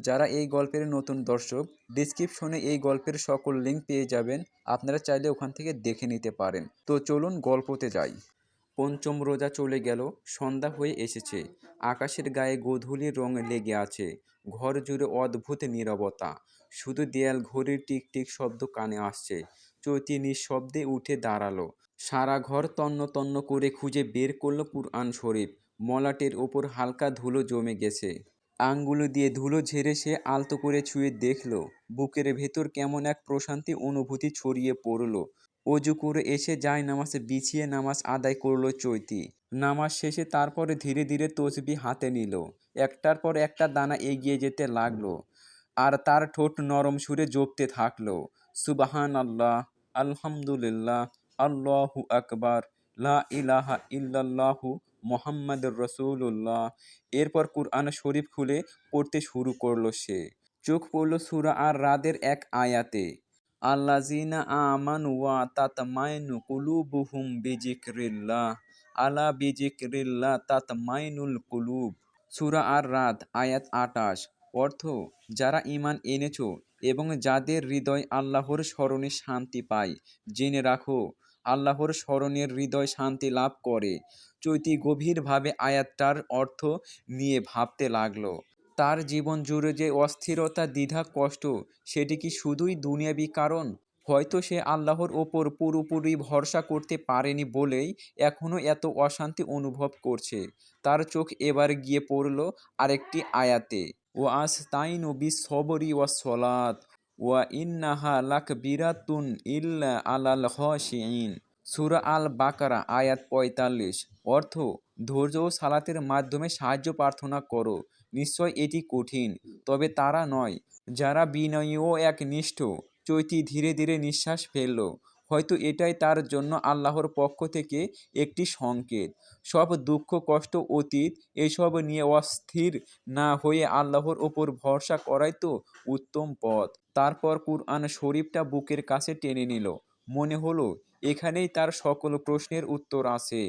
যারা এই গল্পের নতুন দর্শক ডিসক্রিপশনে এই গল্পের সকল লিঙ্ক পেয়ে যাবেন। আপনারা চাইলে ওখান থেকে দেখে নিতে পারেন। তো চলুন গল্পতে যাই। পঞ্চম রোজা চলে গেল, সন্ধ্যা হয়ে এসেছে। আকাশের গায়ে গোধূলির রং লেগে আছে। ঘর জুড়ে অদ্ভুত নীরবতা। শুধু দেয়াল ঘড়ির টিকটিক শব্দ কানে আসছে। চৈতি নিঃশব্দে উঠে দাঁড়াল। সারা ঘর তন্ন তন্ন করে খুঁজে বের করল কুরআন শরীফ। মলাটের ওপর হালকা ধুলো জমে গেছে। আঙ্গুলো দিয়ে ধুলো ঝেড়ে সে আলতো করে ছুঁয়ে দেখল, বুকের ভেতর কেমন এক প্রশান্তি অনুভূতি ছড়িয়ে পড়ল। অজু করে এসে যায় নামাজ, বিছিয়ে নামাজ আদায় করল চৈতি। নামাজ শেষে তারপরে ধীরে ধীরে তসবি হাতে নিল। একটার পর একটা দানা এগিয়ে যেতে লাগল আর তার ঠোঁট নরম সুরে জপতে থাকল। সুবাহান আল্লাহ আলহামদুলিল্লাহ, আল্লাহু আকবার, লা ইলাহা ইল্লাল্লাহু মোহাম্মদ রসুল্লাহ এরপর কুরআন শরীফ খুলে পড়তে শুরু করল সে। চোখ পড়ল সুরা আর রাদের এক আয়াতে। আল্লাজিনা আমান ওয়া তাতমাইনু কুলুবুহুম বিজিক্রিল্লাহ আলা বিজিক্রিল্লাহ তাতমাইনুল কুলুব। সুরা আর রাত আয়াত আটাশ। অর্থ, যারা ইমান এনেছো এবং যাদের হৃদয় আল্লাহর স্মরণে শান্তি পায়, জেনে রাখো আল্লাহর স্মরণের হৃদয় শান্তি লাভ করে। চৈতি গভীরভাবে আয়াতটার অর্থ নিয়ে ভাবতে লাগল। তার জীবন জুড়ে যে অস্থিরতা, দ্বিধা, কষ্ট, সেটি কি শুধুই দুনিয়াবি কারণ? হয়তো সে আল্লাহর ওপর পুরোপুরি ভরসা করতে পারেনি বলেই এখনও এত অশান্তি অনুভব করছে। তার চোখ এবার গিয়ে পড়ল আরেকটি আয়াতে। ও আস তাইন ও বি সবরি ওয়া সলাত ওয়া ইন্নাহা লাক বিরাতুন ইল্লা আলাল হসিন সুরা আল বাকারা আয়াত পঁয়তাল্লিশ। অর্থ, ধৈর্য ও সালাতের মাধ্যমে সাহায্য প্রার্থনা করো। নিশ্চয় এটি কঠিন, তবে তারা নয়। যারা বিনয়ী ও একনিষ্ঠ, চৈতি ধীরে ধীরে নিঃশ্বাস ফেলল। হয়তো এটাই তার জন্য আল্লাহর পক্ষ থেকে একটি সংকেত। সব দুঃখ, কষ্ট, অতীত, এসব নিয়ে অস্থির না হয়ে আল্লাহর ওপর ভরসা করাই তো উত্তম পথ। তারপর কুরআন শরীফটা বুকের কাছে টেনে নিল। মনে হলো, এখানেই তার সকল প্রশ্নের উত্তর আছে।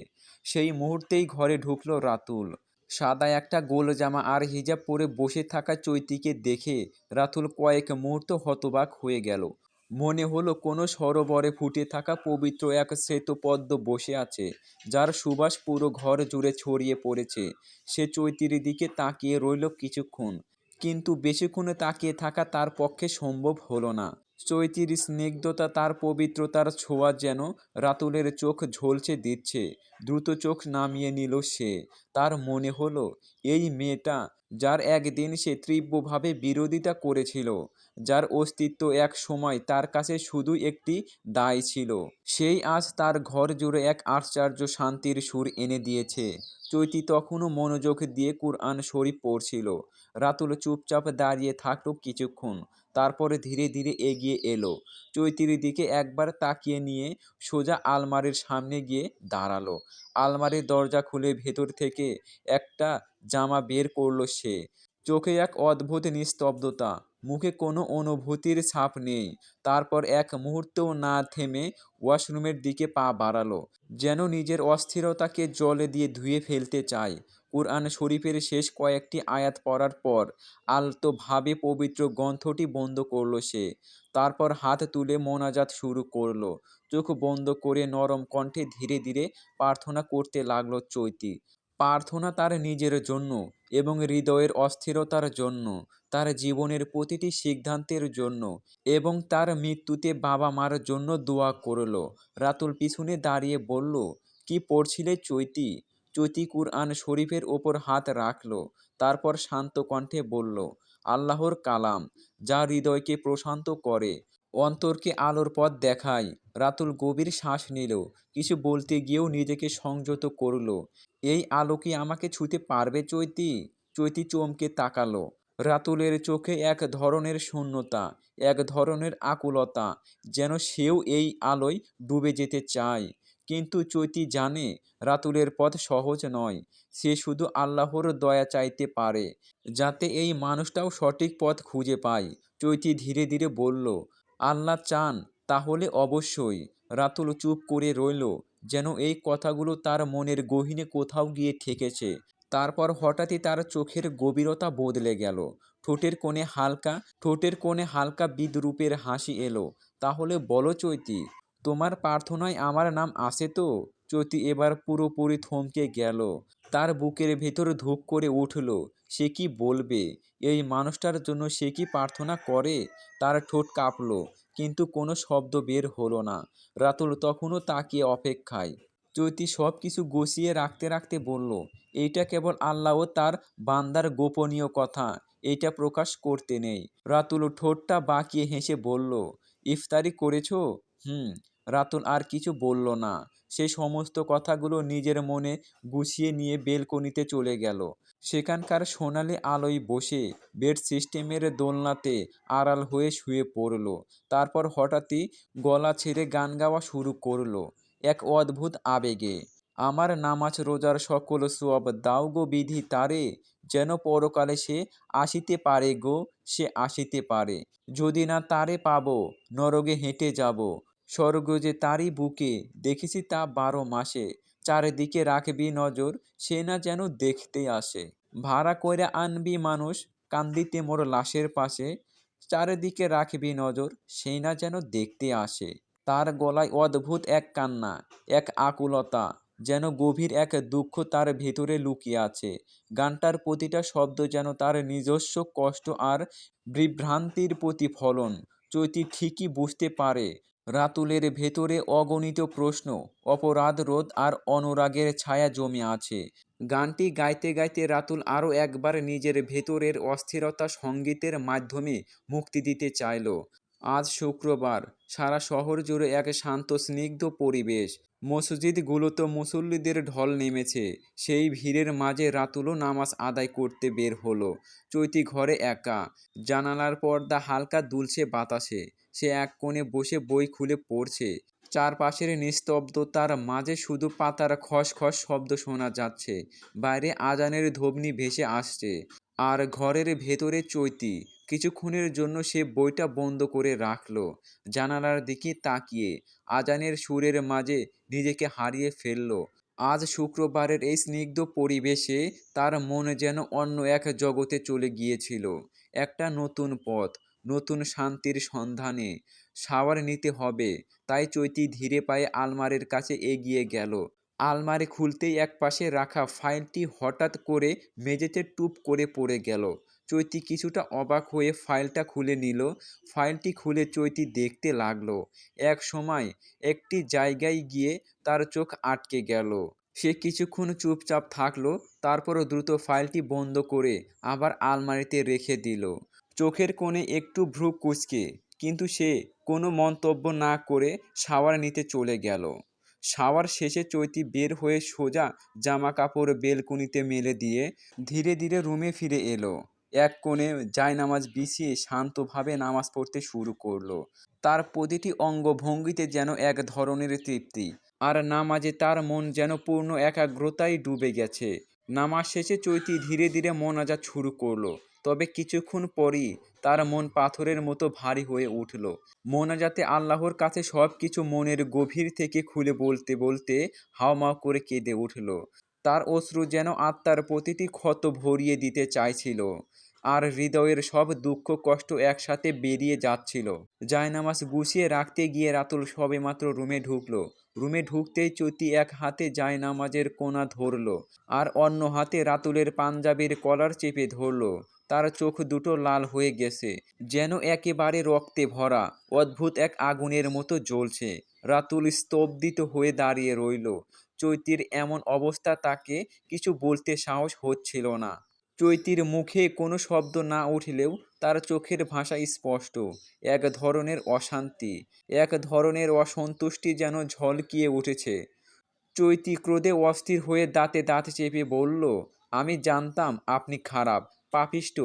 সেই মুহূর্তেই ঘরে ঢুকলো রাতুল। সাদা একটা গোল জামা আর হিজাব পরে বসে থাকা চৈতিকে দেখে রাতুল কয়েক মুহূর্ত হতবাক হয়ে গেল। মনে হলো কোনো সরোবরে ফুটে থাকা পবিত্র এক শ্বেতপদ্ম বসে আছে, যার সুবাস পুরো ঘর জুড়ে ছড়িয়ে পড়েছে। সে চৈতির দিকে তাকিয়ে রইল কিছুক্ষণ, কিন্তু বেশিক্ষণ তাকিয়ে থাকা তার পক্ষে সম্ভব হলো না। চৈতির স্নিগ্ধতা, তার পবিত্রতার ছোঁয়া যেন রাতুলের চোখ ঝলছে দিচ্ছে, দ্রুত চোখ নামিয়ে নিল সে। তার মনে হলো এই মেয়েটা, যার একদিন সে তীব্রভাবে বিরোধিতা করেছিল, যার অস্তিত্ব এক সময় তার কাছে শুধু একটি দায় ছিল। সেই আজ তার ঘর জুড়ে এক আশ্চর্য শান্তির সুর এনে দিয়েছে। চৈতি তখনও মনোযোগ দিয়ে কুরআন শরীফ পড়ছিল। রাতুল চুপচাপ দাঁড়িয়ে থাকল কিছুক্ষণ, তারপরে ধীরে ধীরে এগিয়ে এলো। চৈতির দিকে একবার তাকিয়ে নিয়ে সোজা আলমারির সামনে গিয়ে দাঁড়াল। আলমারির দরজা খুলে ভেতর থেকে একটা জামা বের করল সে। চোখে এক অদ্ভুত নিস্তব্ধতা, মুখে কোনো অনুভূতির ছাপ নেই। তারপর এক মুহূর্তও না থেমে ওয়াশরুমের দিকে পা বাড়ালো, যেন নিজের অস্থিরতাকে জলে দিয়ে ধুয়ে ফেলতে চায়। কুরআন শরীফের শেষ কয়েকটি আয়াত পড়ার পর আলতোভাবে পবিত্র গ্রন্থটি বন্ধ করল সে। তারপর হাত তুলে মোনাজাত শুরু করল। চোখ বন্ধ করে নরম কণ্ঠে ধীরে ধীরে প্রার্থনা করতে লাগল চৈতি। প্রার্থনা তার নিজের জন্য এবং হৃদয়ের অস্থিরতার জন্য, তার জীবনের প্রতিটি সিদ্ধান্তের জন্য এবং তার মৃত্যুতে বাবা মার জন্য দোয়া করল। রাতুল পিছনে দাঁড়িয়ে বলল, কি পড়ছিলে চৈতি? চৈতি কুরআন শরীফের ওপর হাত রাখল, তারপর শান্ত কণ্ঠে বলল, আল্লাহর কালাম, যা হৃদয়কে প্রশান্ত করে অন্তরকে আলোর পথ দেখায়। রাতুল গভীর শ্বাস নিল, কিছু বলতে গিয়েও নিজেকে সংযত করল। এই আলো কি আমাকে ছুতে পারবে, চৈতি? চৈতি চমকে তাকালো। রাতুলের চোখে এক ধরনের শূন্যতা, এক ধরনের আকুলতা, যেন সেও এই আলোয় ডুবে যেতে চায়। কিন্তু চৈতি জানে, রাতুলের পথ সহজ নয়। সে শুধু আল্লাহর দয়া চাইতে পারে, যাতে এই মানুষটাও সঠিক পথ খুঁজে পায়। চৈতি ধীরে ধীরে বলল আল্লাহ চান, তাহলে অবশ্যই। রাতুল চুপ করে রইল, যেন এই কথাগুলো তার মনের গহীনে কোথাও গিয়ে ঠেকেছে। তারপর হঠাৎই তার চোখের গভীরতা বদলে গেল। ঠোঁটের কোণে হালকা, ঠোঁটের কোণে হালকা বিদ্রূপের হাসি এলো। তাহলে বলো চৈতি, তোমার প্রার্থনায় আমার নাম আসে তো? চৈতি এবার পুরোপুরি থমকে গেল। তার বুকের ভেতর ধূপ করে উঠল, সে কি বলবে? এই মানুষটার জন্য সে কি প্রার্থনা করে? তার ঠোঁট কাঁপলো, কিন্তু কোনো শব্দ বের হলো না। রাতুল তখনও তাকিয়ে অপেক্ষায়। চৈতি সব কিছু গুছিয়ে রাখতে রাখতে বলল, এইটা কেবল আল্লাহ ও তার বান্দার গোপনীয় কথা, এইটা প্রকাশ করতে নেই। রাতুল ঠোঁটটা বাঁকিয়ে হেসে বলল, ইফতারি করেছ? হুম। রাতুল আর কিছু বলল না। সে সমস্ত কথাগুলো নিজের মনে গুছিয়ে নিয়ে বেলকনিতে চলে গেল। সেখানকার সোনালি আলোয় বসে বেড সিস্টেমের দোলনাতে আড়াল হয়ে শুয়ে পড়ল। তারপর হঠাৎই গলা ছেড়ে গান গাওয়া শুরু করল। এক অদ্ভুত আবেগে, আমার নামাজ রোজার সকল সব দাও গো বিধি তারে, যেন পরকালে সে আসিতে পারে গো, সে আসিতে পারে। যদি না তারে পাবো নরগে হেঁটে যাব স্বর্গ যে তারই বুকে, দেখেছি তা বারো মাসে। চারিদিকে রাখবি নজর, সে না যেন দেখতে আসে। ভাড়া করে আনবি মানুষ, কান্দিতে মোর লাশের পাশে। চারিদিকে রাখবি নজর সেই না যেন দেখতে আসে। তার গলায় অদ্ভুত এক কান্না, এক আকুলতা, যেন গভীর এক দুঃখ তার ভেতরে লুকিয়ে আছে। গানটার প্রতিটা শব্দ যেন তার নিজস্ব কষ্ট আর বিভ্রান্তির প্রতিফলন। চৈতি ঠিকই বুঝতে পারে রাতুলের ভেতরে অগণিত প্রশ্ন, অপরাধ, রোধ আর অনুরাগের ছায়া জমে আছে। গানটি গাইতে গাইতে রাতুল আরও একবার নিজের ভেতরের অস্থিরতা সঙ্গীতের মাধ্যমে মুক্তি দিতে চাইল। আজ শুক্রবার, সারা শহর জুড়ে এক শান্ত, স্নিগ্ধ পরিবেশ। মসজিদগুলোতে মুসল্লিদের ঢল নেমেছে। সেই ভিড়ের মাঝে রাতুলও নামাজ আদায় করতে বের হলো। চৈতি ঘরে একা। জানালার পর্দা হালকা দুলছে বাতাসে। সে এক কোণে বসে বই খুলে পড়ছে। চারপাশের নিস্তব্ধতার মাঝে শুধু পাতার খসখস শব্দ শোনা যাচ্ছে। বাইরে আজানের ধবনি ভেসে আসছে। আর ঘরের ভেতরে চৈতি। কিছুক্ষণের জন্য সে বইটা বন্ধ করে রাখল। জানালার দিকে তাকিয়ে আজানের সুরের মাঝে নিজেকে হারিয়ে ফেলল। আজ শুক্রবারের এই স্নিগ্ধ পরিবেশে তার মন যেন অন্য এক জগতে চলে গিয়েছিল। একটা নতুন পথ নতুন শান্তির সন্ধানে। শাওয়ার নিতে হবে। তাই চৈতি ধীরে পায়ে আলমারির কাছে এগিয়ে গেল। আলমারি খুলতেই একপাশে রাখা ফাইলটি হঠাৎ করে মেঝেতে টুপ করে পড়ে গেল। চৈতি কিছুটা অবাক হয়ে ফাইলটা খুলে নিল। ফাইলটি খুলে চৈতি দেখতে লাগল। এক সময় একটি জায়গায় গিয়ে তার চোখ আটকে গেল। সে কিছুক্ষণ চুপচাপ থাকল, তারপরও দ্রুত ফাইলটি বন্ধ করে আবার আলমারিতে রেখে দিল। চোখের কোণে একটু ভ্রু কুচকে, কিন্তু সে কোনো মন্তব্য না করে শাওয়ার নিতে চলে গেল। শাওয়ার শেষে চৈতি বের হয়ে সোজা জামা কাপড় বেলকুনিতে মেলে দিয়ে ধীরে ধীরে রুমে ফিরে এলো। এক কোণে জায়নামাজ বিছিয়ে শান্তভাবে নামাজ পড়তে শুরু করল। তার প্রতিটি অঙ্গভঙ্গিতে যেন এক ধরনের তৃপ্তি, আর নামাজে তার মন যেন পূর্ণ একাগ্রতায় ডুবে গেছে। নামাজ শেষে চৈতি ধীরে ধীরে মোনাজাত শুরু করল। তবে কিছুক্ষণ পরই তার মন পাথরের মতো ভারী হয়ে উঠল। মোনাজাতে আল্লাহর কাছে সব কিছু মনের গভীর থেকে খুলে বলতে বলতে হাওমাও করে কেঁদে উঠল। তার অশ্রু যেন আত্মার প্রতিটি ক্ষত ভরিয়ে দিতে চাইছিল। আর হৃদয়ের সব দুঃখ কষ্ট একসাথে বেরিয়ে যাচ্ছিল। জায়নামাজ গুছিয়ে রাখতে গিয়ে রাতুল সবেমাত্র রুমে ঢুকলো। রুমে ঢুকতেই চৈতি এক হাতে জায়নামাজের কোনা ধরলো আর অন্য হাতে রাতুলের পাঞ্জাবির কলার চেপে ধরলো। তার চোখ দুটো লাল হয়ে গেছে, যেন একেবারে রক্তে ভরা, অদ্ভুত এক আগুনের মতো জ্বলছে। রাতুল স্তব্ধিত হয়ে দাঁড়িয়ে রইল। চৈতির এমন অবস্থা তাকে কিছু বলতে সাহস হচ্ছিল না। চৈতির মুখে কোনো শব্দ না উঠলেও তার চোখের ভাষা স্পষ্ট, এক ধরনের অশান্তি, এক ধরনের অসন্তুষ্টি যেন ঝলকিয়ে উঠেছে। চৈতি ক্রোধে অস্থির হয়ে দাঁতে দাঁত চেপে বলল, আমি জানতাম আপনি খারাপ, পাপিষ্ট,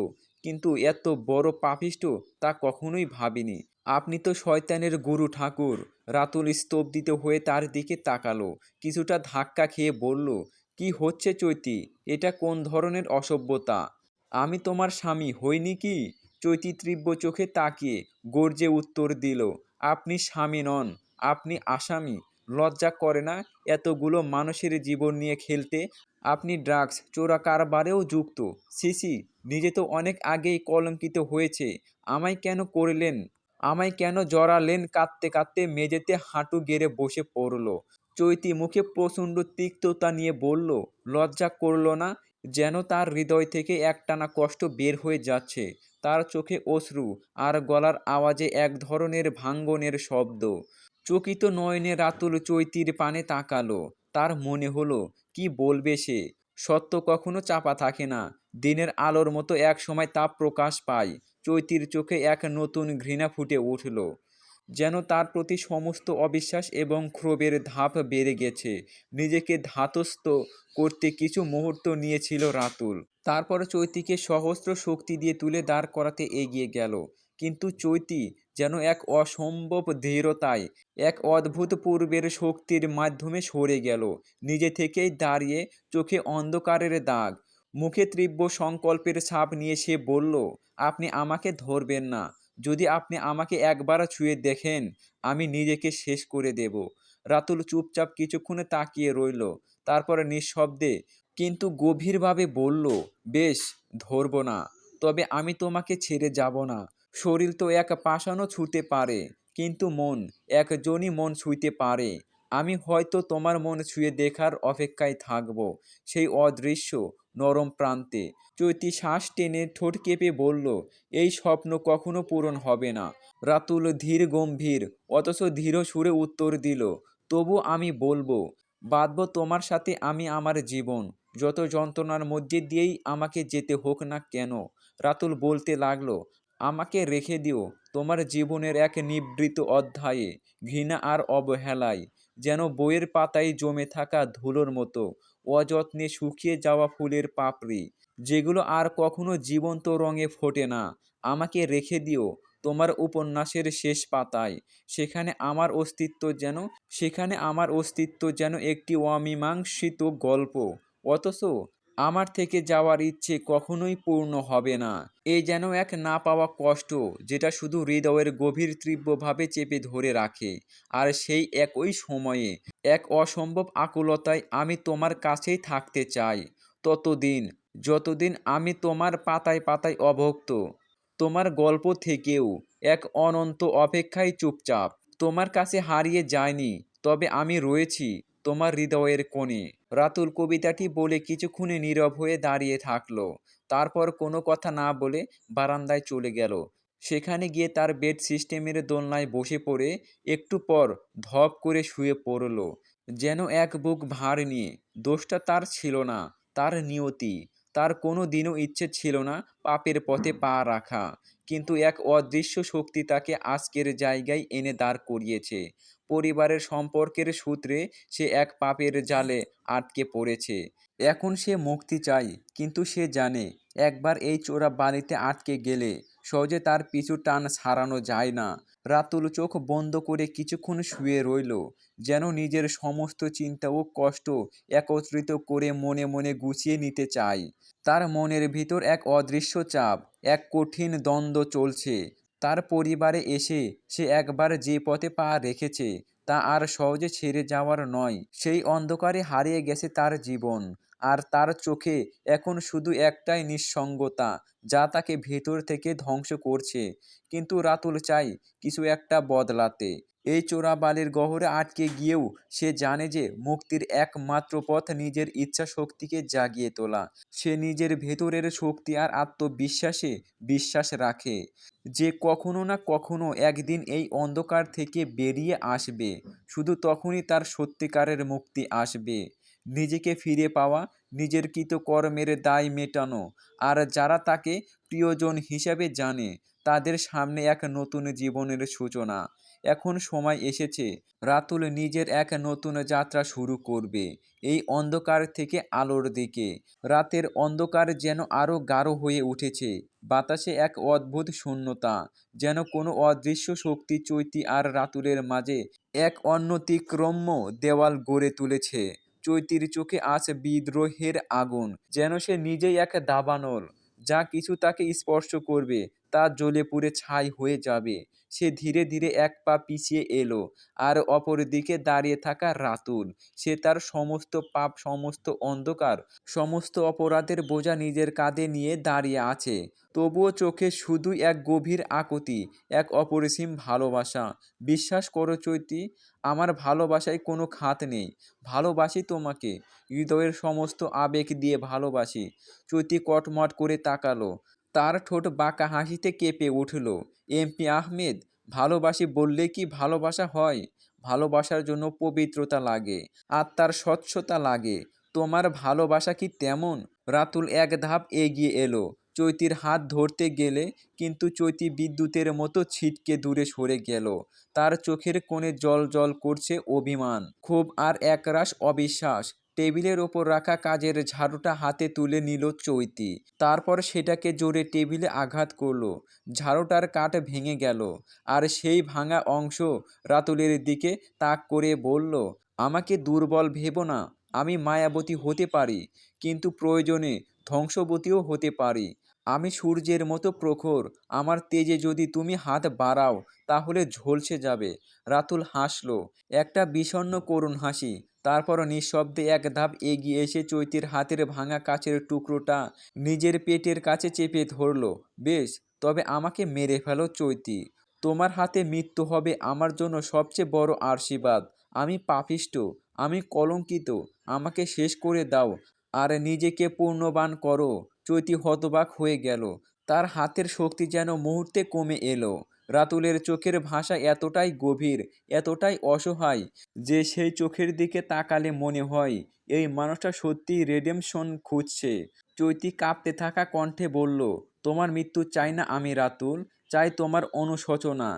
কিন্তু এত বড় পাপিষ্ট তা কখনোই ভাবিনি। আপনি তো শয়তানের গুরু ঠাকুর। রাতুল স্তব্ধিত হয়ে তার দিকে তাকালো, কিছুটা ধাক্কা খেয়ে বলল কি হচ্ছে চৈতি? এটা কোন ধরনের অসভ্যতা? আমি তোমার স্বামী, হইনি কি? চৈতি তীব্র চোখে তাকিয়ে গর্জে উত্তর দিল, আপনি স্বামী নন, আপনি আসামি। লজ্জা করে না এতগুলো মানুষের জীবন নিয়ে খেলতে? আপনি ড্রাগস, চোরা কারবারেও যুক্ত। সিসি নিজে তো অনেক আগেই কলঙ্কিত হয়েছে। আমায় কেন করলেন? আমায় কেন জড়ালেন? কাঁদতে কাঁদতে মেঝেতে হাঁটু গেড়ে বসে পড়ল। চৈতি মুখে প্রচণ্ড তিক্ততা নিয়ে বলল, লজ্জা করল না যেন তার হৃদয় থেকে একটানা কষ্ট বের হয়ে যাচ্ছে। তার চোখে অশ্রু আর গলার আওয়াজে এক ধরনের ভাঙ্গনের শব্দ। চকিত নয়নে রাতুল চৈতির পানে তাকালো। তার মনে হলো, কি বলবে সে? সত্য কখনো চাপা থাকে না। দিনের আলোর মতো এক সময় তা প্রকাশ পায়। চৈতির চোখে এক নতুন ঘৃণা ফুটে উঠল। যেন তার প্রতি সমস্ত অবিশ্বাস এবং ক্ষোভের ধাপ বেড়ে গেছে। নিজেকে ধাতস্থ করতে কিছু মুহূর্ত নিয়েছিল রাতুল। তারপর চৈতিকে সহস্র শক্তি দিয়ে তুলে দাঁড় করাতে এগিয়ে গেল। কিন্তু চৈতি যেন এক অসম্ভব দৃঢ়তায় এক অদ্ভুত পূর্বের শক্তির মাধ্যমে সরে গেল। নিজে থেকেই দাঁড়িয়ে চোখে অন্ধকারের দাগ। মুখে তীব্র সংকল্পের ছাপ নিয়ে সে বলল, আপনি আমাকে ধরবেন না। যদি আপনি আমাকে একবার ছুঁয়ে দেখেন, আমি নিজেকে শেষ করে দেব। রাতুল চুপচাপ কিছুক্ষণে তাকিয়ে রইল, তারপরে নিঃশব্দে কিন্তু গভীরভাবে বলল, বেশ, ধরব না, তবে আমি তোমাকে ছেড়ে যাব না। শরীর তো এক পাষাণও ছুঁতে পারে, কিন্তু মন, একজনই মন ছুঁইতে পারে। আমি হয়তো তোমার মন ছুঁয়ে দেখার অপেক্ষায় থাকব, সেই অদৃশ্য নরম প্রান্তে। চৈতি শ্বাস টেনে ঠোঁট কেঁপে বলল, এই স্বপ্ন কখনো পূরণ হবে না। রাতুল ধীর গম্ভীর, অথচ ধীর সুরে উত্তর দিল, তবু আমি বলব, বাঁধব তোমার সাথে আমি আমার জীবন। যত যন্ত্রণার মধ্যে দিয়েই আমাকে যেতে হোক না কেন। রাতুল বলতে লাগল, আমাকে রেখে দিও, তোমার জীবনের এক নিবৃত অধ্যায়ে, ঘৃণা আর অবহেলায়। যেন বইয়ের পাতায় জমে থাকা ধুলোর মতো, অযত্নে শুকিয়ে যাওয়া ফুলের পাপড়ি, যেগুলো আর কখনো জীবন্ত রঙে ফোটে না। আমাকে রেখে দিও তোমার উপন্যাসের শেষ পাতায়। সেখানে আমার অস্তিত্ব যেন, সেখানে আমার অস্তিত্ব যেন একটি অমীমাংসিত গল্প। অথচ আমার থেকে যাওয়ার ইচ্ছে কখনোই পূর্ণ হবে না। এ যেন এক না পাওয়া কষ্ট, যেটা শুধু হৃদয়ের গভীর তীব্রভাবে চেপে ধরে রাখে। আর সেই একই সময়ে, এক অসম্ভব আকুলতায় আমি তোমার কাছেই থাকতে চাই। ততদিন, যতদিন আমি তোমার পাতায় পাতায় অভক্ত, তোমার গল্প থেকেও এক অনন্ত অপেক্ষায় চুপচাপ। তোমার কাছে হারিয়ে যায়নি, তবে আমি রয়েছি। তোমার হৃদয়ের কোণে। রাতুল কবিতাটি বলে কিছুক্ষণে নীরব হয়ে দাঁড়িয়ে থাকল। তারপর কোনো কথা না বলে বারান্দায় চলে গেল। সেখানে গিয়ে তার বেড সিস্টেমের দোলনায় বসে পড়ে একটু পর ধপ করে শুয়ে পড়ল। যেন এক বুক ভার নিয়ে। দোষটা তার ছিল না, তার নিয়তি। তার কোনো দিনও ইচ্ছে ছিল না পাপের পথে পা রাখা। কিন্তু এক অদৃশ্য শক্তি তাকে আজকের জায়গায় এনে দাঁড় করিয়েছে। পরিবারের সম্পর্কের সূত্রে সে এক পাপের জালে আটকে পড়েছে। এখন সে মুক্তি চায়, কিন্তু সে জানে, একবার এই চোরা বালিতে আটকে গেলে সহজে তার পিছু টান সারানো যায় না। রাতুল চোখ বন্ধ করে কিছুক্ষণ শুয়ে রইল, যেন নিজের সমস্ত চিন্তা ও কষ্ট একত্রিত করে মনে মনে গুছিয়ে নিতে চায়। তার মনের ভিতর এক অদৃশ্য চাপ, এক কঠিন দ্বন্দ্ব চলছে। তার পরিবারে এসে সে একবার যে পথে পা রেখেছে তা আর সহজে ছেড়ে যাওয়ার নয়। সেই অন্ধকারে হারিয়ে গেছে তার জীবন। আর তার চোখে এখন শুধু একটাই নিঃসঙ্গতা, যা তাকে ভেতর থেকে ধ্বংস করছে। কিন্তু রাতুল চাই কিছু একটা বদলাতে। এই চোরাবালির গহরে আটকে গিয়েও সে জানে যে মুক্তির একমাত্র পথ নিজের ইচ্ছা শক্তিকে জাগিয়ে তোলা। সে নিজের ভেতরের শক্তি আর আত্মবিশ্বাসে বিশ্বাস রাখে যে কখনো না কখনো একদিন এই অন্ধকার থেকে বেরিয়ে আসবে। শুধু তখনই তার সত্যিকারের মুক্তি আসবে। নিজেকে ফিরে পাওয়া, নিজের কৃতকর্মের দায় মেটানো আর যারা তাকে প্রিয়জন হিসাবে জানে, তাদের সামনে এক নতুন জীবনের সূচনা। এখন সময় এসেছে। রাতুল নিজের এক নতুন যাত্রা শুরু করবে, এই অন্ধকার থেকে আলোর দিকে। রাতের অন্ধকার যেন আরও গাঢ় হয়ে উঠেছে। বাতাসে এক অদ্ভুত শূন্যতা, যেন কোনো অদৃশ্য শক্তি চৈতি আর রাতুলের মাঝে এক অন্যতিক্রম্য দেওয়াল গড়ে তুলেছে। চৈতির চোখে আছে বিদ্রোহের আগুন, যেন সে নিজেই এক দাবানল, যা কিছু তাকে স্পর্শ করবে। তা জ্বলে পুড়ে ছাই হয়ে যাবে। সে ধীরে ধীরে এক পা পিছিয়ে এলো, আর অপর দিকে দাঁড়িয়ে থাকা রাতুল। সে তার সমস্ত পাপ, সমস্ত অন্ধকার, সমস্ত অপরাধের বোঝা নিজের কাঁধে নিয়ে দাঁড়িয়ে আছে। তবুও চোখে শুধুই এক গভীর আকুতি, এক অপরিসীম ভালোবাসা। বিশ্বাস করো চৈতি, আমার ভালোবাসায় কোনো খাত নেই। ভালোবাসি তোমাকে, হৃদয়ের সমস্ত আবেগ দিয়ে ভালোবাসি। চৈতি কটমট করে তাকালো। তার ঠোঁট বাঁকা হাসিতে কেঁপে উঠল। এমপি আহমেদ, ভালোবাসি বললে কি ভালোবাসা হয়? ভালোবাসার জন্য পবিত্রতা লাগে, আত্মার স্বচ্ছতা লাগে। তোমার ভালোবাসা কি তেমন? রাতুল এক ধাপ এগিয়ে এলো। চৈতির হাত ধরতে গেলে কিন্তু চৈতি বিদ্যুতের মতো ছিটকে দূরে সরে গেল। তার চোখের কোণে জল জল করছে অভিমান। ক্ষোভ আর একরাশ অবিশ্বাস। টেবিলের ওপর রাখা কাজের ঝাড়ুটা হাতে তুলে নিল চৈতি। তারপর সেটাকে জোরে টেবিলে আঘাত করল। ঝাড়ুটার কাঠ ভেঙে গেল আর সেই ভাঙা অংশ রাতুলের দিকে তাক করে বলল, আমাকে দুর্বল ভেবো না, আমি মায়াবতী হতে পারি, কিন্তু প্রয়োজনে ধ্বংসবতীও হতে পারি। আমি সূর্যের মতো প্রখর, আমার তেজে যদি তুমি হাত বাড়াও, তাহলে ঝলসে যাবে। রাতুল হাসলো, একটা বিষণ্ণ করুণ হাসি তারপর নিঃশব্দে এক ধাপ এগিয়ে এসে চৈতির হাতের ভাঙা কাচের টুকরোটা নিজের পেটের কাছে চেপে ধরলো, বেশ, তবে আমাকে মেরে ফেলো চৈতি। তোমার হাতে মৃত্যু হবে আমার জন্য সবচেয়ে বড় আশীর্বাদ। আমি পাপিষ্ট, আমি কলঙ্কিত, আমাকে শেষ করে দাও, আর নিজেকে পূর্ণবান করো। চৈতি হতবাক হয়ে গেল। তার হাতের শক্তি যেন মুহূর্তে কমে এলো। রাতুলের চোখের ভাষা এতটাই গভীর, এতটাই অসহায় যে সেই চোখের দিকে তাকালে মনে হয়, এই মানুষটা সত্যিই রেডেমশন খুঁজছে। চৈতি কাঁপতে থাকা কণ্ঠে বলল, তোমার মৃত্যু চাই না আমি, রাতুল। চাই তোমার অনুশোচনা।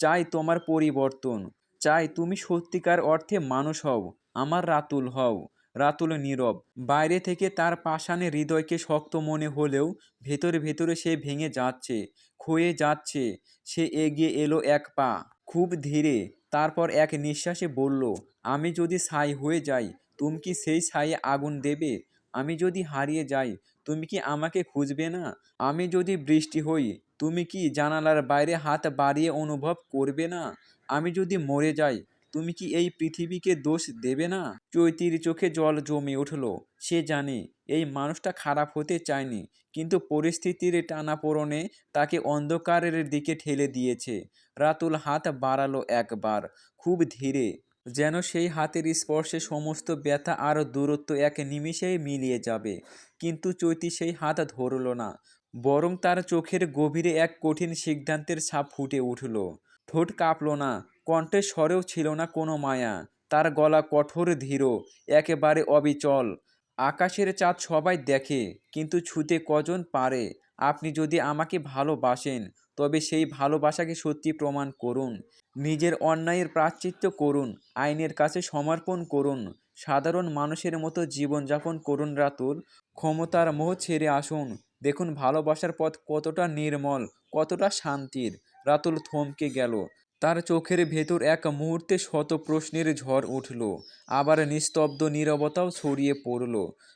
চাই তোমার পরিবর্তন। চাই তুমি সত্যিকার অর্থে মানুষ হও, আমার রাতুল হও। রাতুল নীরব। বাইরে থেকে তার পাষাণে হৃদয়কে শক্ত মনে হলেও ভেতরে ভেতরে সে ভেঙে যাচ্ছে। ক্ষয়ে যাচ্ছে। সে এগিয়ে এলো এক পা। খুব ধীরে। তারপর এক নিঃশ্বাসে বলল, আমি যদি ছাই হয়ে যাই, তুমি কি সেই ছাইয়ে আগুন দেবে? আমি যদি হারিয়ে যাই, তুমি কি আমাকে খুঁজবে না? আমি যদি বৃষ্টি হই, তুমি কি জানালার বাইরে হাত বাড়িয়ে অনুভব করবে না? আমি যদি মরে যাই, তুমি কি এই পৃথিবীকে দোষ দেবে না? চৈতির চোখে জল জমে উঠল। সে জানে এই মানুষটা খারাপ হতে চায়নি, কিন্তু পরিস্থিতির টানাপোড়নে তাকে অন্ধকারের দিকে ঠেলে দিয়েছে। রাতুল হাত বাড়ালো একবার, খুব ধীরে, যেন সেই হাতের স্পর্শে সমস্ত ব্যথা আর দূরত্ব এক নিমিষেই মিলিয়ে যাবে। কিন্তু চৈতি সেই হাত ধরল না, বরং তার চোখের গভীরে এক কঠিন সিদ্ধান্তের ছাপ ফুটে উঠল। ঠোঁট কাঁপল না কণ্ঠের স্বরেও ছিল না কোনো মায়া, তার গলা কঠোর ধীর, একেবারে অবিচল। আকাশের চাঁদ সবাই দেখে, কিন্তু ছুতে কজন পারে? আপনি যদি আমাকে ভালোবাসেন, তবে সেই ভালোবাসাকে সত্যি প্রমাণ করুন। নিজের অন্যায়ের প্রাশ্চিত্য করুন, আইনের কাছে সমর্পণ করুন, সাধারণ মানুষের মতো জীবনযাপন করুন রাতুল, ক্ষমতার মোহ ছেড়ে আসুন। দেখুন ভালোবাসার পথ কতটা নির্মল, কতটা শান্তির। রাতুল থমকে গেল। তার চোখের ভেতর এক মুহূর্তে শত প্রশ্নের ঝড় উঠল। আবার নিস্তব্ধ নীরবতাও ছড়িয়ে পড়ল।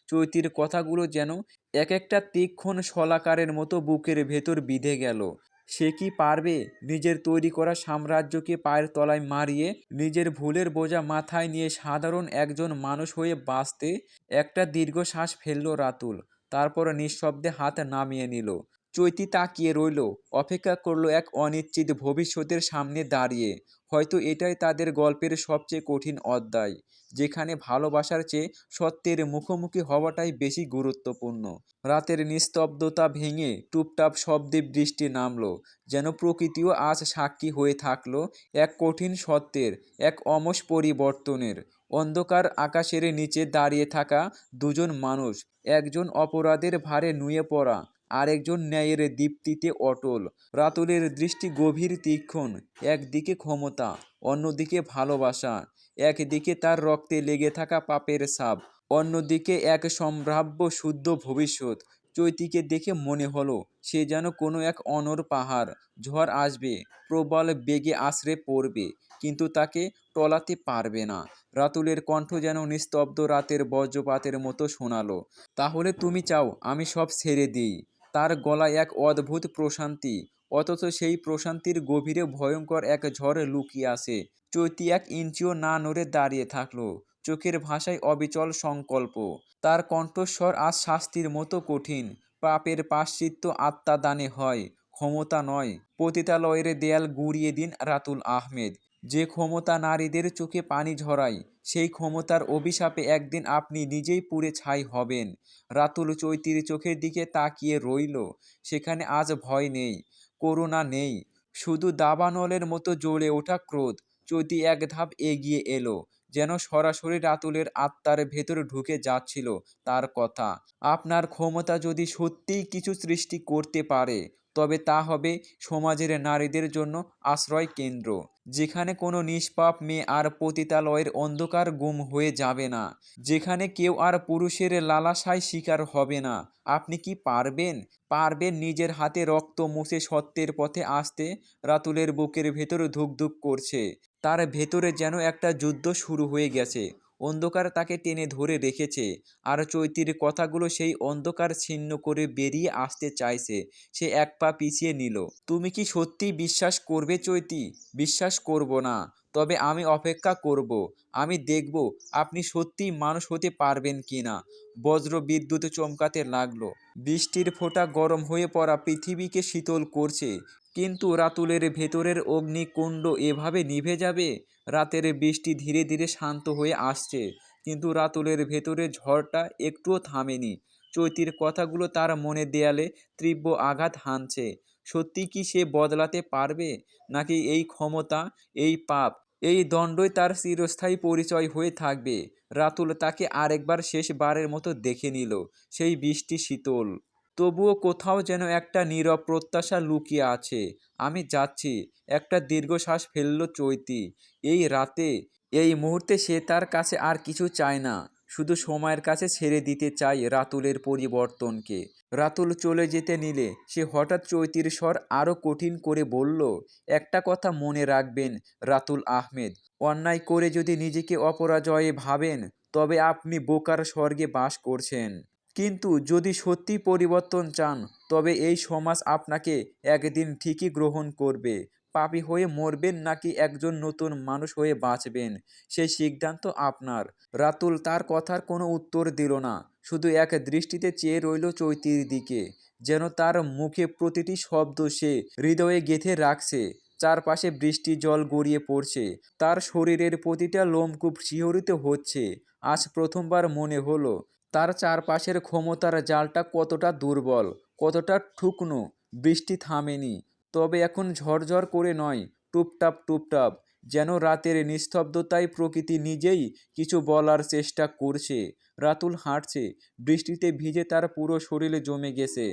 চৈতির কথাগুলো যেন এক একটা তীক্ষণ শলাকারের মতো বুকের ভেতর বিঁধে গেল। সে কি পারবে নিজের তৈরি করা সাম্রাজ্যকে পায়ের তলায় মারিয়ে নিজের ভুলের বোঝা মাথায় নিয়ে সাধারণ একজন মানুষ হয়ে বাঁচতে? একটা দীর্ঘশ্বাস ফেলল রাতুল, তারপর নিঃশব্দে হাত নামিয়ে নিল। চৈতি তাকিয়ে রইল, অপেক্ষা করল এক অনিশ্চিত ভবিষ্যতের সামনে দাঁড়িয়ে। হয়তো এটাই তাদের গল্পের সবচেয়ে কঠিন অধ্যায়, যেখানে ভালোবাসার চেয়ে সত্যের মুখোমুখি হওয়াটাই বেশি গুরুত্বপূর্ণ। রাতের নিস্তব্ধতা ভেঙে টুপটাপ শব্দে বৃষ্টি নামলো, যেন প্রকৃতিও আজ সাক্ষী হয়ে থাকল এক কঠিন সত্যের, এক অমস পরিবর্তনের। অন্ধকার আকাশের নিচে দাঁড়িয়ে থাকা দুজন মানুষ, একজন অপরাধের ভারে নুয়ে পড়া আরেকজন ন্যায়ের দীপ্তিতে অটল। রাতুলের দৃষ্টি গভীর, তীক্ষণ, একদিকে ক্ষমতা, অন্যদিকে ভালোবাসা, একদিকে তার রক্তে লেগে থাকা পাপের সাপ, অন্যদিকে এক সম্ভাব্য শুদ্ধ ভবিষ্যৎ। চৈতিকে দেখে মনে হলো, সে যেন কোনো এক অনর পাহাড়, ঝড় আসবে, প্রবল বেগে আশ্রে পড়বে, কিন্তু তাকে টলাতে পারবে না। রাতুলের কণ্ঠ যেন নিস্তব্ধ রাতের বজ্রপাতের মতো শোনালো, তাহলে তুমি চাও, আমি সব ছেড়ে দিই। তার গলায় এক অদ্ভুত প্রশান্তি, অথচ সেই প্রশান্তির গভীরে ভয়ঙ্কর এক ঝড় লুকিয়ে আসে চৈতি এক ইঞ্চিও না নড়ে দাঁড়িয়ে থাকল, চোখের ভাষায় অবিচল সংকল্প। তার কণ্ঠস্বর আজ শাস্তির মতো কঠিন, পাপের পাশ্চিত্য আত্মাদানে হয়, ক্ষমতা নয়। পতিতালয়ের দেয়াল গুড়িয়ে দিন রাতুল আহমেদ। যে ক্ষমতা নারীদের চোখে পানি ঝরায়, সেই ক্ষমতার অভিশাপে একদিন আপনি নিজেই পুড়ে ছাই হবেন। রাতুল চৈতির চোখের দিকে তাকিয়ে রইল, সেখানে আজ ভয় নেই, করুণা নেই, শুধু দাবানলের মতো জ্বলে ওঠা ক্রোধ। চৈতি এক ধাপ এগিয়ে এলো, যেন সরাসরি রাতুলের আত্মার ভেতর ঢুকে যাচ্ছিল তার কথা। আপনার ক্ষমতা যদি সত্যিই কিছু সৃষ্টি করতে পারে তবে তা হবে সমাজের নারীদের জন্য আশ্রয় কেন্দ্র যেখানে কোনো নিষ্পাপ মেয়ে আর পতিতালয়ের অন্ধকার গুম হয়ে যাবে না। যেখানে কেউ আর পুরুষের লালাসায় শিকার হবে না। আপনি কি পারবেন? পারবেন নিজের হাতে রক্ত মুছে সত্যের পথে আসতে? রাতুলের বুকের ভেতর ধুকধুক করছে। তার ভেতরে যেন একটা যুদ্ধ শুরু হয়ে গেছে। অন্ধকার তাকে টেনে ধরে রেখেছে, আর চৈতির কথাগুলো সেই অন্ধকার ছিন্ন করে বেরিয়ে আসতে চাইছে। সে এক পা পিছিয়ে নিল। তুমি কি সত্যি বিশ্বাস করবে চৈতি? বিশ্বাস করব না। তবে আমি অপেক্ষা করব। আমি দেখব আপনি সত্যিই মানুষ হতে পারবেন কি না। বজ্র বিদ্যুৎ চমকাতে লাগল। বৃষ্টির ফোঁটা গরম হয়ে পড়া পৃথিবীকে শীতল করছে। কিন্তু রাতুলের ভেতরের অগ্নিকুণ্ড এভাবে নিভে যাবে? রাতের বৃষ্টি ধীরে ধীরে শান্ত হয়ে আসছে, কিন্তু রাতুলের ভেতরে ঝড়টা একটুও থামেনি। চৈতির কথাগুলো তার মনে দেয়ালে তীব্র আঘাত হানছে। সত্যি কি সে বদলাতে পারবে? নাকি এই ক্ষমতা, এই পাপ, এই দণ্ডই তার চিরস্থায়ী পরিচয় হয়ে থাকবে? রাতুল তাকে আরেকবার শেষবারের মতো দেখে নিল, সেই বৃষ্টি শীতল। তবুও কোথাও যেন একটা নীরব প্রত্যাশা লুকিয়ে আছে। আমি যাচ্ছি, একটা দীর্ঘশ্বাস ফেলল চৈতি। এই রাতে, এই মুহূর্তে সে তার কাছে আর কিছু চায় না। শুধু সময়ের কাছে ছেড়ে দিতে চায় রাতুলের পরিবর্তনকে। রাতুল চলে যেতে নিলে, সে হঠাৎ চৈতির স্বর আরও কঠিন করে বলল, একটা কথা মনে রাখবেন, রাতুল আহমেদ। অন্যায় করে যদি নিজেকে অপরাজয়ে ভাবেন, তবে আপনি বোকার স্বর্গে বাস করছেন। কিন্তু যদি সত্যি পরিবর্তন চান, তবে এই সমাজ আপনাকে একদিন ঠিকই গ্রহণ করবে। পাপি হয়ে মরবেন নাকি একজন নতুন মানুষ হয়ে বাঁচবেন সেই সিদ্ধান্ত আপনার। রাতুল তার কথার কোনো উত্তর দিল না, শুধু এক দৃষ্টিতে চেয়ে রইল চৈতির দিকে। যেন তার মুখে প্রতিটি শব্দ সে হৃদয়ে গেঁথে রাখছে, চারপাশে বৃষ্টি জল গড়িয়ে পড়ছে, তার শরীরের প্রতিটা লোমকূপ শিহরিত হচ্ছে। আজ প্রথমবার মনে হলো তার চারপাশের ক্ষমতার জালটা কতটা দুর্বল, কতটা ঠুকনো, বৃষ্টি থামেনি। তবে এখন ঝরঝর করে নয়, টুপটাপ টুপটাপ, যেন রাতের নিস্তব্ধতায় প্রকৃতি নিজেই কিছু বলার চেষ্টা করছে। রাতুল হাঁটছে, বৃষ্টিতে ভিজে তার পুরো শরীরে জমে গেছে।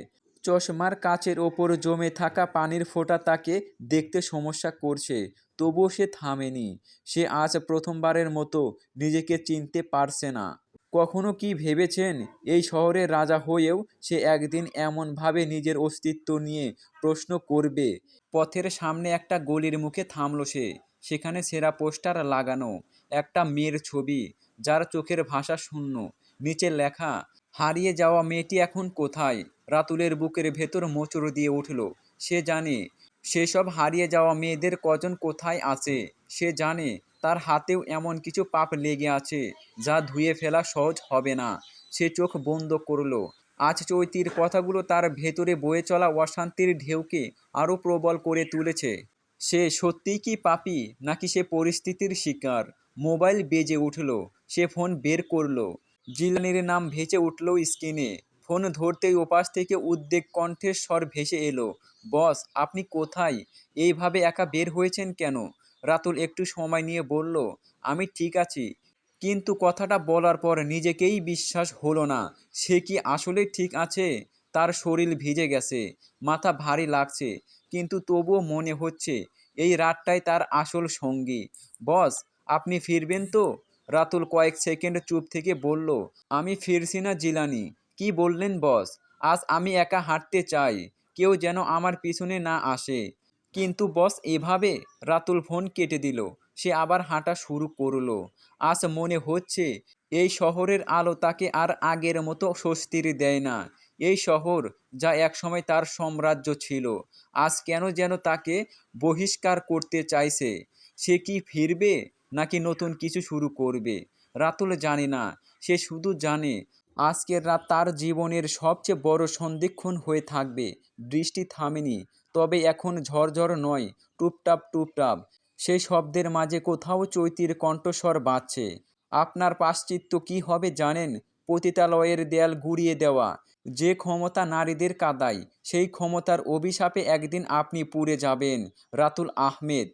চশমার কাচের ওপর জমে থাকা পানির ফোঁটা তাকে দেখতে সমস্যা করছে, তবুও সে থামেনি। সে আজ প্রথমবারের মতো নিজেকে চিনতে পারছে না। কখনো কি ভেবেছেন এই শহরের রাজা হয়েও সে একদিন এমনভাবে নিজের অস্তিত্ব নিয়ে প্রশ্ন করবে? পথের সামনে একটা গলির মুখে থামলো সে, সেখানে সেরা পোস্টার লাগানো, একটা মেয়ের ছবি, যার চোখের ভাষা শূন্য, নিচে লেখা, হারিয়ে যাওয়া মেয়েটি এখন কোথায়? রাতুলের বুকের ভেতর মোচড় দিয়ে উঠল। সে জানে, সেসব হারিয়ে যাওয়া মেয়েদের কজন কোথায় আছে? সে জানে তার হাতেও এমন কিছু পাপ লেগে আছে যা ধুয়ে ফেলা সহজ হবে না। সে চোখ বন্ধ করল। আজ চৈতির কথাগুলো তার ভেতরে বয়ে চলা অশান্তির ঢেউকে আরও প্রবল করে তুলেছে। সে সত্যিই কি পাপি, নাকি সে পরিস্থিতির শিকার? মোবাইল বেজে উঠল। সে ফোন বের করল। জিলানির নাম ভেসে উঠল স্ক্রিনে। ফোন ধরতেই ওপাশ থেকে উদ্বেগ কণ্ঠের স্বর ভেসে এলো। বস, আপনি কোথায়? এইভাবে একা বের হয়েছেন কেন? রাতুল একটু সময় নিয়ে বলল, আমি ঠিক আছি। কিন্তু কথাটা বলার পর নিজেকেই বিশ্বাস হলো না। সে কি আসলে ঠিক আছে? তার শরীর ভিজে গেছে, মাথা ভারী লাগছে, কিন্তু তবুও মনে হচ্ছে এই রাতটাই তার আসল সঙ্গী। বস, আপনি ফিরবেন তো? রাতুল কয়েক সেকেন্ড চুপ থেকে বলল, আমি ফিরছি না জিলানি। কি বললেন বস? আজ আমি একা হাঁটতে চাই। কেউ যেন আমার পিছনে না আসে। কিন্তু বস এভাবে রাতুল ফোন কেটে দিল। সে আবার হাঁটা শুরু করল। আজ মনে হচ্ছে এই শহরের আলো তাকে আর আগের মতো স্বস্তির দেয় না। এই শহর যা একসময় তার সাম্রাজ্য ছিল, আজ কেন যেন তাকে বহিষ্কার করতে চাইছে? সে কি ফিরবে নাকি নতুন কিছু শুরু করবে? রাতুল জানে না। সে শুধু জানে, আজকের রাত তার জীবনের সবচেয়ে বড় সন্ধিক্ষণ হয়ে থাকবে। বৃষ্টি থামেনি। তবে এখন ঝরঝর নয়, টুপটাপ টুপটাপ। সেই শব্দের মাঝে কোথাও চৈতির কণ্ঠস্বর বাঁচছে আপনার পাশ্চিত্য কি হবে জানেন? পতিতালয়ের দেয়াল গুড়িয়ে দেওয়া। যে ক্ষমতা নারীদের কাদায়, সেই ক্ষমতার অভিশাপে একদিন আপনি পুড়ে যাবেন, রাতুল আহমেদ।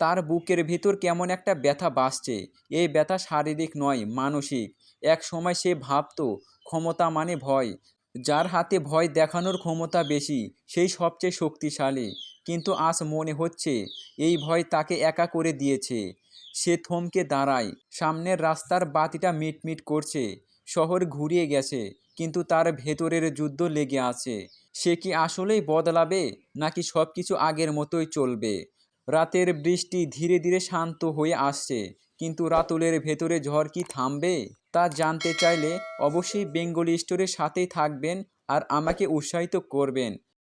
তার বুকের ভিতর কেমন একটা ব্যথা বাসছে এই ব্যথা শারীরিক নয়, মানসিক। এক সময় সে ভাবতো, ক্ষমতা মানে ভয়। যার হাতে ভয় দেখানোর ক্ষমতা বেশি, সেই সবচেয়ে শক্তিশালী। কিন্তু আজ মনে হচ্ছে, এই ভয় তাকে একা করে দিয়েছে। সে থমকে দাঁড়ায়, সামনের রাস্তার বাতিটা মিটমিট করছে, শহর ঘুরিয়ে গেছে, কিন্তু তার ভেতরের যুদ্ধ লেগে আছে। সে কি আসলেই বদলাবে, নাকি সব কিছু আগের মতোই চলবে? রাতের বৃষ্টি ধীরে ধীরে শান্ত হয়ে আসছে, কিন্তু রাতুলের ভেতরে ঝড় কি থামবে? তা জানতে চাইলে অবশ্যই বেঙ্গলি স্টোরের সাথেই থাকবেন আর আমাকে উৎসাহিত করবেন।